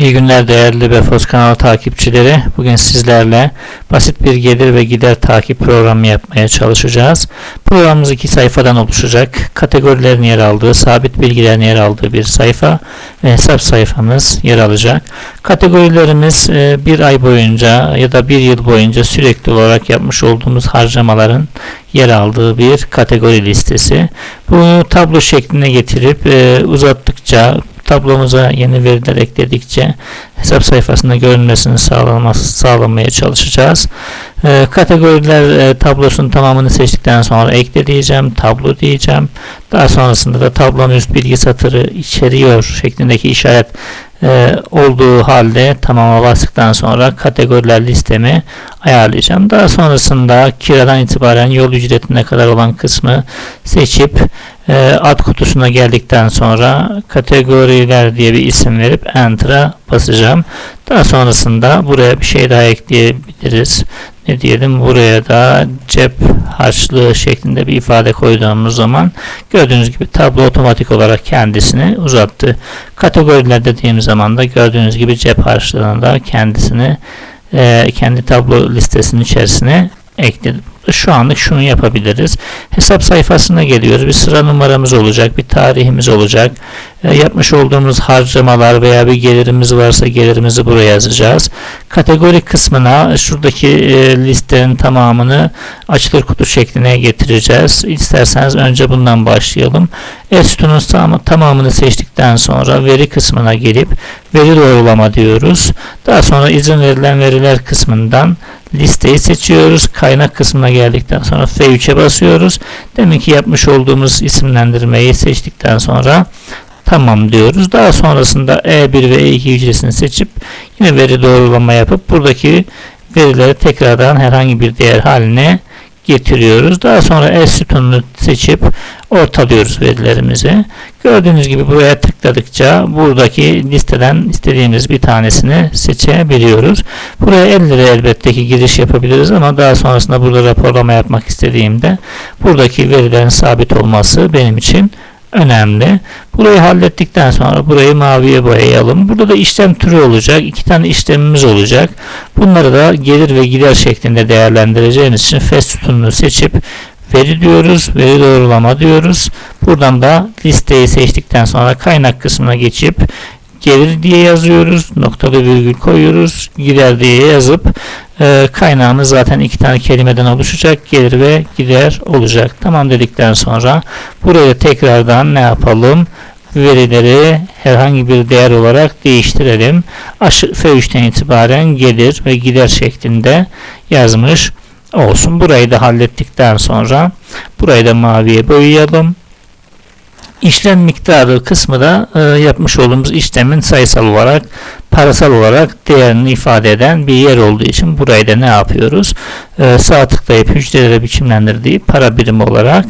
İyi günler değerli Befos kanalı takipçileri. Bugün sizlerle basit bir gelir ve gider takip programı yapmaya çalışacağız. Programımız iki sayfadan oluşacak. Kategorilerin yer aldığı, sabit bilgilerin yer aldığı bir sayfa ve hesap sayfamız yer alacak. Kategorilerimiz e, bir ay boyunca ya da bir yıl boyunca sürekli olarak yapmış olduğumuz harcamaların yer aldığı bir kategori listesi. Bunu tablo şekline getirip e, uzattıkça tablomuza yeni veriler ekledikçe hesap sayfasında görünmesini sağlamaya çalışacağız. E, kategoriler e, tablosunun tamamını seçtikten sonra ekle diyeceğim, tablo diyeceğim. Daha sonrasında da tablonun üst bilgi satırı içeriyor şeklindeki işaret e, olduğu halde tamama bastıktan sonra kategoriler listemi ayarlayacağım. Daha sonrasında kiradan itibaren yol ücretine kadar olan kısmı seçip ad kutusuna geldikten sonra kategoriler diye bir isim verip enter'a basacağım. Daha sonrasında buraya bir şey daha ekleyebiliriz. Ne diyelim buraya da cep harçlığı şeklinde bir ifade koyduğumuz zaman gördüğünüz gibi tablo otomatik olarak kendisini uzattı. Kategoriler dediğim zaman da gördüğünüz gibi cep harçlığını da kendisini e, kendi tablo listesinin içerisine ekledim. Şu anlık şunu yapabiliriz. Hesap sayfasına geliyoruz. Bir sıra numaramız olacak. Bir tarihimiz olacak. E, yapmış olduğumuz harcamalar veya bir gelirimiz varsa gelirimizi buraya yazacağız. Kategori kısmına şuradaki e, listenin tamamını açılır kutu şekline getireceğiz. İsterseniz önce bundan başlayalım. Estun'un tam, tamamını seçtikten sonra veri kısmına gelip veri doğrulama diyoruz. Daha sonra izin verilen veriler kısmından listeyi seçiyoruz. Kaynak kısmına geldikten sonra F3'e basıyoruz. Demin ki yapmış olduğumuz isimlendirmeyi seçtikten sonra tamam diyoruz. Daha sonrasında E1 ve E2 hücresini seçip yine veri doğrulama yapıp buradaki verileri tekrardan herhangi bir değer haline getiriyoruz. Daha sonra S sütununu seçip ortalıyoruz verilerimizi. Gördüğünüz gibi buraya tıkladıkça buradaki listeden istediğimiz bir tanesini seçebiliyoruz. Buraya 50 lira elbette ki giriş yapabiliriz ama daha sonrasında burada raporlama yapmak istediğimde buradaki verilerin sabit olması benim için önemli. Burayı hallettikten sonra burayı maviye boyayalım. Burada da işlem türü olacak. İki tane işlemimiz olacak. Bunları da gelir ve gider şeklinde değerlendireceğimiz için fest sütununu seçip veri diyoruz. Veri doğrulama diyoruz. Buradan da listeyi seçtikten sonra kaynak kısmına geçip gelir diye yazıyoruz. Noktalı virgül koyuyoruz. Gider diye yazıp e, kaynağımız zaten iki tane kelimeden oluşacak. Gelir ve gider olacak. Tamam dedikten sonra buraya tekrardan ne yapalım? verileri herhangi bir değer olarak değiştirelim. F3'ten itibaren gelir ve gider şeklinde yazmış olsun. Burayı da hallettikten sonra burayı da maviye boyayalım. İşlem miktarı kısmı da e, yapmış olduğumuz işlemin sayısal olarak parasal olarak değerini ifade eden bir yer olduğu için burayı da ne yapıyoruz? E, sağ tıklayıp hücrelere biçimlendirdiği para birimi olarak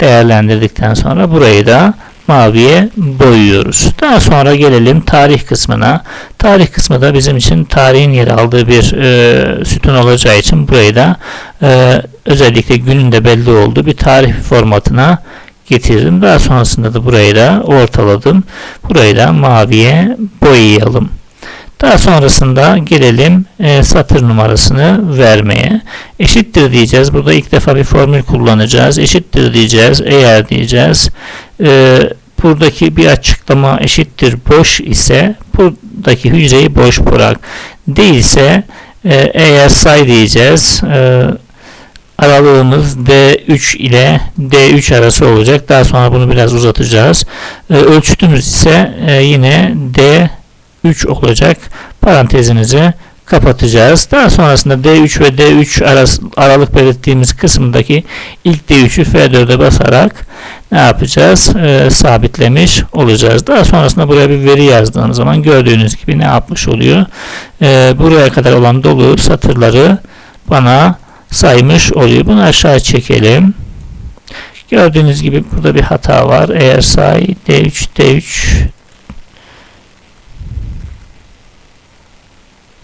değerlendirdikten sonra burayı da maviye boyuyoruz. Daha sonra gelelim tarih kısmına. Tarih kısmı da bizim için tarihin yer aldığı bir e, sütun olacağı için burayı da e, özellikle günün de belli olduğu bir tarih formatına getirdim. Daha sonrasında da burayı da ortaladım. Burayı da maviye boyayalım. Daha sonrasında gelelim e, satır numarasını vermeye. Eşittir diyeceğiz. Burada ilk defa bir formül kullanacağız. Eşittir diyeceğiz. Eğer diyeceğiz. E, buradaki bir açıklama eşittir boş ise buradaki hücreyi boş bırak. Değilse e, eğer say diyeceğiz. E, aralığımız D3 ile D3 arası olacak. Daha sonra bunu biraz uzatacağız. E, ölçütümüz ise e, yine D3 olacak. Parantezimizi kapatacağız. Daha sonrasında D3 ve D3 arası, aralık belirttiğimiz kısımdaki ilk D3'ü F4'e basarak ne yapacağız? E, sabitlemiş olacağız. Daha sonrasında buraya bir veri yazdığımız zaman gördüğünüz gibi ne yapmış oluyor? E, buraya kadar olan dolu satırları bana saymış oluyor. Bunu aşağı çekelim. Gördüğünüz gibi burada bir hata var. Eğer say D3 D3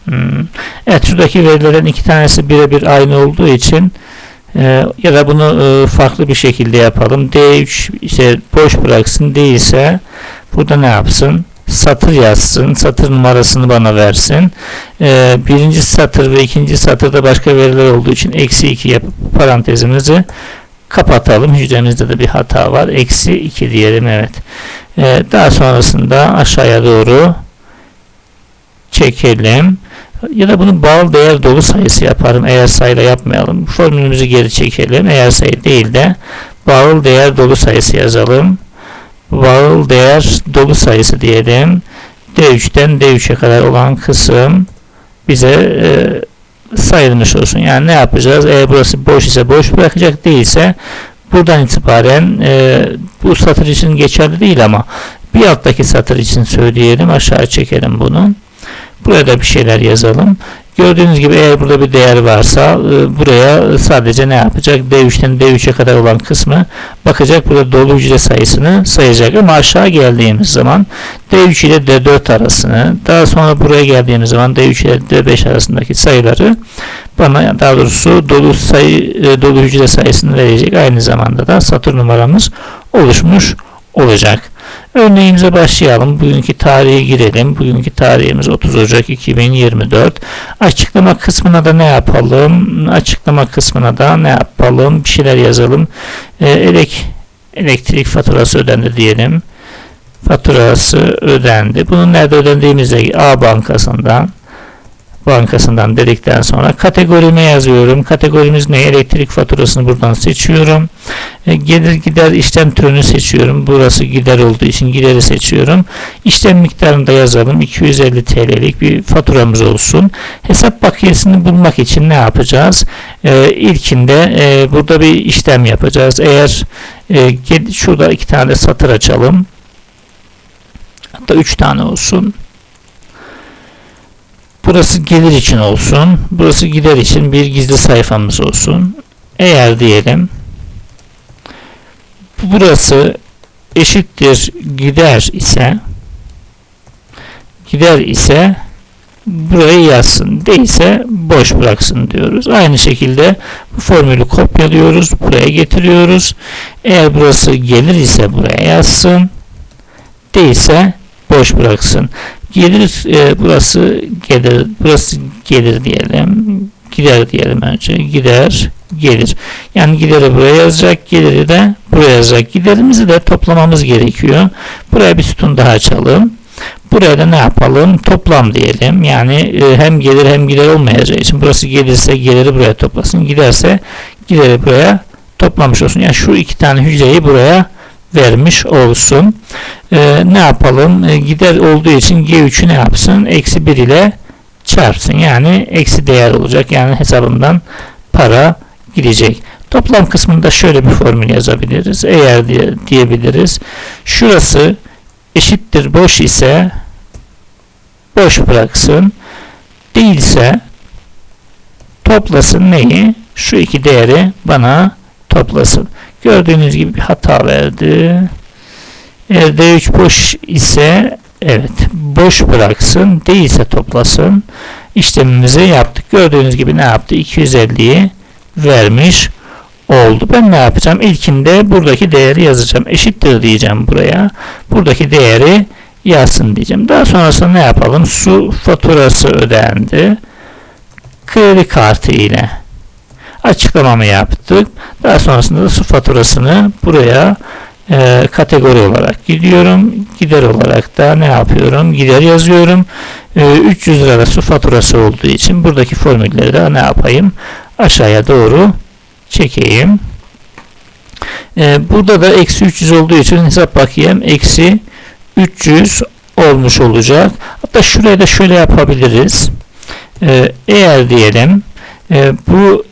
hmm. Evet şuradaki verilerin iki tanesi birebir aynı olduğu için e, ya da bunu e, farklı bir şekilde yapalım. D3 ise boş bıraksın değilse burada ne yapsın? satır yazsın. Satır numarasını bana versin. E, birinci satır ve ikinci satırda başka veriler olduğu için eksi 2 yapıp parantezimizi kapatalım. Hücremizde de bir hata var. Eksi 2 diyelim. Evet. E, daha sonrasında aşağıya doğru çekelim. Ya da bunu bağlı değer dolu sayısı yaparım. Eğer sayıyla yapmayalım. Formülümüzü geri çekelim. Eğer sayı değil de bağlı değer dolu sayısı yazalım. Bağlı değer dolu sayısı diyelim. D3'ten D3'e kadar olan kısım bize e, sayılmış olsun. Yani ne yapacağız? Eğer burası boş ise boş bırakacak değilse buradan itibaren e, bu satır için geçerli değil ama bir alttaki satır için söyleyelim. Aşağı çekelim bunu. Buraya da bir şeyler yazalım. Gördüğünüz gibi eğer burada bir değer varsa e, buraya sadece ne yapacak? D3'ten D3'e kadar olan kısmı bakacak. Burada dolu hücre sayısını sayacak. Ama aşağı geldiğimiz zaman D3 ile D4 arasını daha sonra buraya geldiğimiz zaman D3 ile D5 arasındaki sayıları bana daha doğrusu dolu sayı e, dolu hücre sayısını verecek. Aynı zamanda da satır numaramız oluşmuş olacak. Örneğimize başlayalım. Bugünkü tarihi girelim. Bugünkü tarihimiz 30 Ocak 2024. Açıklama kısmına da ne yapalım? Açıklama kısmına da ne yapalım? Bir şeyler yazalım. Ee, elek, elektrik faturası ödendi diyelim. Faturası ödendi. Bunun nerede ödendiğimizde A bankasından bankasından dedikten sonra kategorime yazıyorum. Kategorimiz ne? Elektrik faturasını buradan seçiyorum. E, gelir gider işlem türünü seçiyorum. Burası gider olduğu için gideri seçiyorum. İşlem miktarını da yazalım. 250 TL'lik bir faturamız olsun. Hesap bakiyesini bulmak için ne yapacağız? E, ilkinde e, burada bir işlem yapacağız. Eğer e, şurada iki tane satır açalım. Hatta üç tane olsun. Burası gelir için olsun. Burası gider için bir gizli sayfamız olsun. Eğer diyelim burası eşittir gider ise gider ise burayı yazsın. Değilse boş bıraksın diyoruz. Aynı şekilde bu formülü kopyalıyoruz. Buraya getiriyoruz. Eğer burası gelir ise buraya yazsın. Değilse boş bıraksın. Gelir e, burası gelir burası gelir diyelim. Gider diyelim önce. Gider gelir. Yani gideri buraya yazacak. Geliri de buraya yazacak. Giderimizi de toplamamız gerekiyor. Buraya bir sütun daha açalım. Buraya da ne yapalım? Toplam diyelim. Yani e, hem gelir hem gider olmayacağı için burası gelirse geliri buraya toplasın. Giderse gideri buraya toplamış olsun. Yani şu iki tane hücreyi buraya vermiş olsun. Ee, ne yapalım? Ee, gider olduğu için G3'ü ne yapsın? Eksi 1 ile çarpsın. Yani eksi değer olacak. Yani hesabımdan para gidecek. Toplam kısmında şöyle bir formül yazabiliriz. Eğer diye, diyebiliriz. Şurası eşittir boş ise boş bıraksın. Değilse toplasın neyi? Şu iki değeri bana toplasın. Gördüğünüz gibi bir hata verdi. Eğer D3 boş ise evet boş bıraksın. Değilse toplasın. İşlemimizi yaptık. Gördüğünüz gibi ne yaptı? 250'yi vermiş oldu. Ben ne yapacağım? İlkinde buradaki değeri yazacağım. Eşittir diyeceğim buraya. Buradaki değeri yazsın diyeceğim. Daha sonrasında ne yapalım? Su faturası ödendi. Kredi kartı ile açıklamamı yaptık. Daha sonrasında da su faturasını buraya e, kategori olarak gidiyorum. Gider olarak da ne yapıyorum? Gider yazıyorum. E, 300 lira su faturası olduğu için buradaki formülleri de ne yapayım? Aşağıya doğru çekeyim. E, burada da eksi 300 olduğu için hesap bakayım. Eksi 300 olmuş olacak. Hatta şuraya da şöyle yapabiliriz. E, eğer diyelim e, bu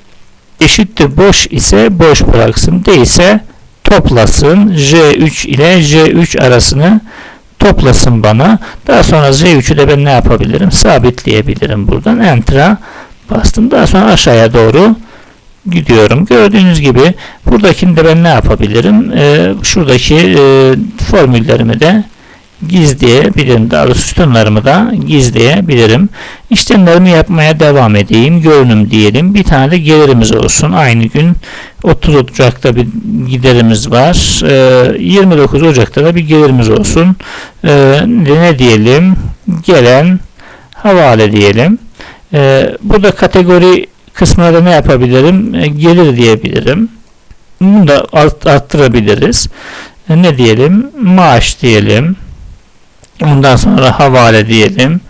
eşittir boş ise boş bıraksın. Değilse toplasın. J3 ile J3 arasını toplasın bana. Daha sonra J3'ü de ben ne yapabilirim? Sabitleyebilirim buradan. Enter'a bastım. Daha sonra aşağıya doğru gidiyorum. Gördüğünüz gibi buradakini de ben ne yapabilirim? Ee, şuradaki e, formüllerimi de gizleyebilirim. Daha doğrusu sütunlarımı da gizleyebilirim. İşlemlerimi yapmaya devam edeyim. Görünüm diyelim. Bir tane de gelirimiz olsun. Aynı gün 30 Ocak'ta bir giderimiz var. Ee, 29 Ocak'ta da bir gelirimiz olsun. Ee, ne diyelim? Gelen havale diyelim. Ee, burada kategori kısmına da ne yapabilirim? Ee, gelir diyebilirim. Bunu da art, arttırabiliriz. Ee, ne diyelim? Maaş diyelim. Ondan sonra havale diyelim.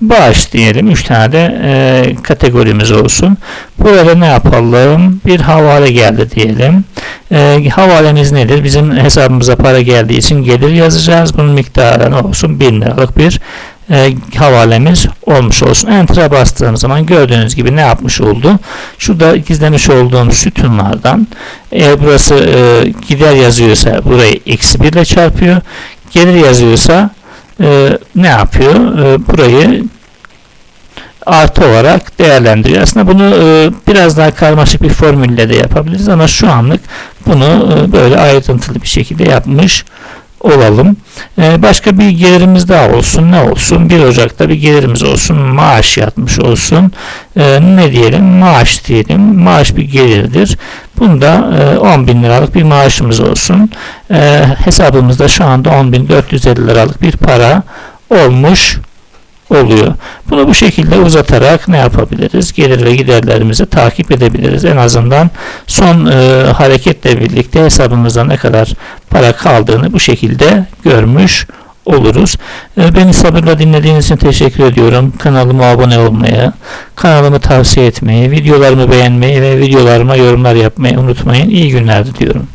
Bağış diyelim. 3 tane de e, kategorimiz olsun. Burada ne yapalım? Bir havale geldi diyelim. E, havalemiz nedir? Bizim hesabımıza para geldiği için gelir yazacağız. Bunun miktarı ne olsun? 1000 liralık bir e, havalemiz olmuş olsun. Enter'a bastığım zaman gördüğünüz gibi ne yapmış oldu? Şurada gizlemiş olduğum sütunlardan eğer burası e, gider yazıyorsa burayı eksi 1 ile çarpıyor. Gelir yazıyorsa e, ne yapıyor? E, burayı artı olarak değerlendiriyor. Aslında bunu e, biraz daha karmaşık bir formülle de yapabiliriz ama şu anlık bunu e, böyle ayrıntılı bir şekilde yapmış olalım. E, başka bir gelirimiz daha olsun. Ne olsun? 1 Ocak'ta bir gelirimiz olsun. Maaş yatmış olsun. E, ne diyelim? Maaş diyelim. Maaş bir gelirdir. Bunda e, 10 bin liralık bir maaşımız olsun. E, hesabımızda şu anda 10.450 liralık bir para olmuş oluyor. Bunu bu şekilde uzatarak ne yapabiliriz? Gelir ve giderlerimizi takip edebiliriz. En azından son e, hareketle birlikte hesabımızda ne kadar para kaldığını bu şekilde görmüş oluruz. E, beni sabırla dinlediğiniz için teşekkür ediyorum. Kanalıma abone olmayı, kanalımı tavsiye etmeyi, videolarımı beğenmeyi ve videolarıma yorumlar yapmayı unutmayın. İyi günler diliyorum.